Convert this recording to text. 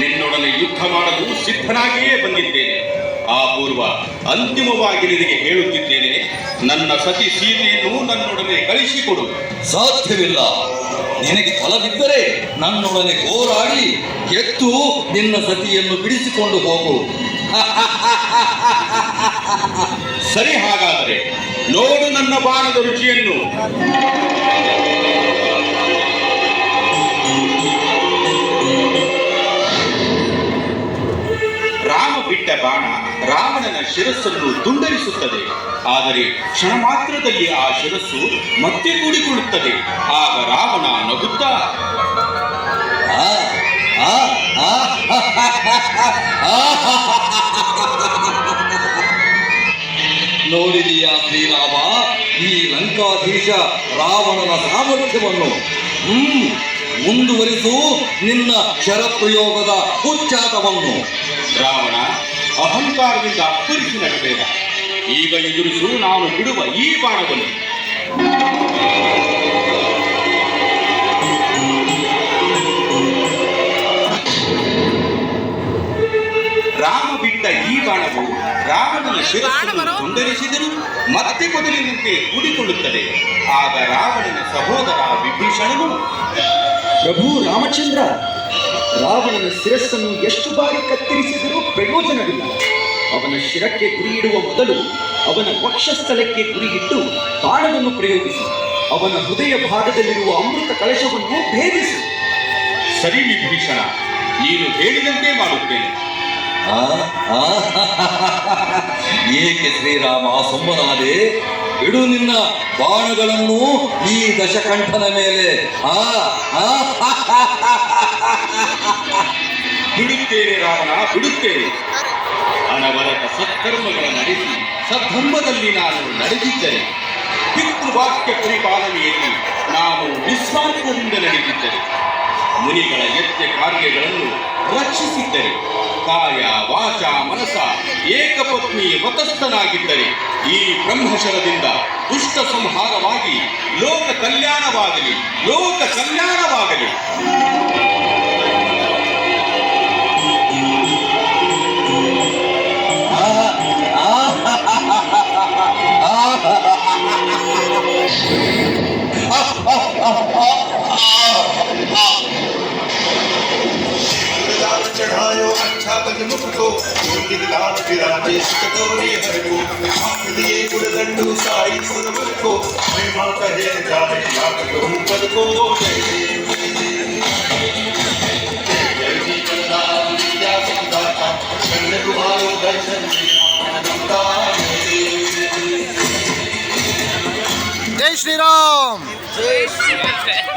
ನಿನ್ನೊಡನೆ ಯುದ್ಧ ಮಾಡಲು ಸಿದ್ಧನಾಗಿಯೇ ಬಂದಿದ್ದೇನೆ. ಆ ಪೂರ್ವ ಅಂತಿಮವಾಗಿ ನಿನಗೆ ಹೇಳುತ್ತಿದ್ದೇನೆ ನನ್ನ ಸತಿ ಸೀತೆಯನ್ನು ನನ್ನೊಡನೆ ಕಳಿಸಿಕೊಡು. ಸಾಧ್ಯವಿಲ್ಲ. ನಿನಗೆ ಫಲವಿದ್ದರೆ ನನ್ನೊಡನೆ ಹೋರಾಡಿ ಎತ್ತು ನಿನ್ನ ಸತಿಯನ್ನು ಬಿಡಿಸಿಕೊಂಡು ಹೋಗು. ಸರಿ ಹಾಗಾದರೆ ನೋಡು ನನ್ನ ಬಾಣದ ರುಚಿಯನ್ನು. ಬಾಣ ರಾವಣನ ಶಿರಸ್ಸನ್ನು ತುಂಡರಿಸುತ್ತದೆ ಆದರೆ ಕ್ಷಣ ಮಾತ್ರದಲ್ಲಿ ಆ ಶಿರಸ್ಸು ಮತ್ತೆ ಕೂಡಿಕೊಳ್ಳುತ್ತದೆ ಆಗ ರಾವಣ ನಗುತ್ತಾ ನೋಡಿದೀಯಾ ಶ್ರೀರಾಮ ಈ ಲಂಕಾಧೀಶ ರಾವಣನ ಸಾಮರ್ಥ್ಯವನ್ನು ಹ್ಮ್ ಮುಂದುವರಿಸು ನಿನ್ನ ಶರಪ್ರಯೋಗದ ಉಚ್ಚಾಟವನ್ನು ರಾವಣ ಅಹಂಕಾರದಿಂದ ಅಪ್ಪರಿಸಿ ನಡಬೇಡ ಈಗ ಎದುರಿಸು ನಾನು ಬಿಡುವ ಈ ಬಾಣವನ್ನು. ಈ ಬಾಣವು ರಾವಣನ ಶಿರಸ್ಸನ್ನು ತುಂಡರಿಸಿದರೂ ಮತ್ತೆ ಮೊದಲಿನಂತೆ ಕೂಡಿಕೊಳ್ಳುತ್ತದೆ. ಆಗ ರಾವಣನ ಸಹೋದರ ವಿಭೀಷಣನು ಪ್ರಭು ರಾಮಚಂದ್ರ ರಾವಣನ ಶಿರಸ್ಸನ್ನು ಎಷ್ಟು ಬಾರಿ ಕತ್ತರಿಸಿದರೂ ಪ್ರಯೋಜನವಿಲ್ಲ. ಅವನ ಶಿರಕ್ಕೆ ಗುರಿಯಿಡುವ ಮೊದಲು ಅವನ ವಕ್ಷಸ್ಥಳಕ್ಕೆ ಗುರಿಯಿಟ್ಟು ಬಾಣವನ್ನು ಪ್ರಯೋಗಿಸಿ. ಅವನ ಹೃದಯ ಭಾಗದಲ್ಲಿರುವ ಅಮೃತ ಕಲಶವನ್ನು ಭೇದಿಸಿ. ಸರಿ ವಿಭೀಷಣ ನೀನು ಹೇಳಿದಂತೆ ಮಾಡುತ್ತೇನೆ. ಏಕೆ ಶ್ರೀರಾಮ, ಸುಮ್ಮನಾದೆ. ಬಿಡು ನಿನ್ನ ಬಾಣಗಳನ್ನು ಈ ದಶಕಂಠನ ಮೇಲೆ. ಆ ಬಿಡುತ್ತೇನೆ ರಾವಣ ಬಿಡುತ್ತೇನೆ. ಅನವರತ ಸತ್ಕರ್ಮಗಳ ನಡೆಸಿ, ಸದ್ಧರ್ಮದಲ್ಲಿ ನಾನು ನಡೆದಿದ್ದರೆ, ಪಿತೃವಾಕ್ಯ ಪರಿಪಾಲನೆಯಲ್ಲಿ ನಾನು ನಿಸ್ವಾರ್ಥದಿಂದ ನಡೆದಿದ್ದರೆ, ಮುನಿಗಳ ಯತ್ಯ ಕಾರ್ಯಗಳನ್ನು ರಕ್ಷಿಸಿದ್ದರೆ ಕಾಯ ವಾಚ ಮನಸ ಏಕಪತ್ನಿ ವ್ರತಸ್ಥನಾಗಿದ್ದರೆ ಈ ಬ್ರಹ್ಮಶರದಿಂದ ದುಷ್ಟ ಸಂಹಾರವಾಗಿ ಲೋಕ ಕಲ್ಯಾಣವಾಗಲಿ ಲೋಕ ಕಲ್ಯಾಣವಾಗಲಿ. गिर लाल विराजे सुतगौरी हर को हाथ दिए गुड़गंडू साई सुरवर को महिमा कहे जाए लाख तुम पद को जय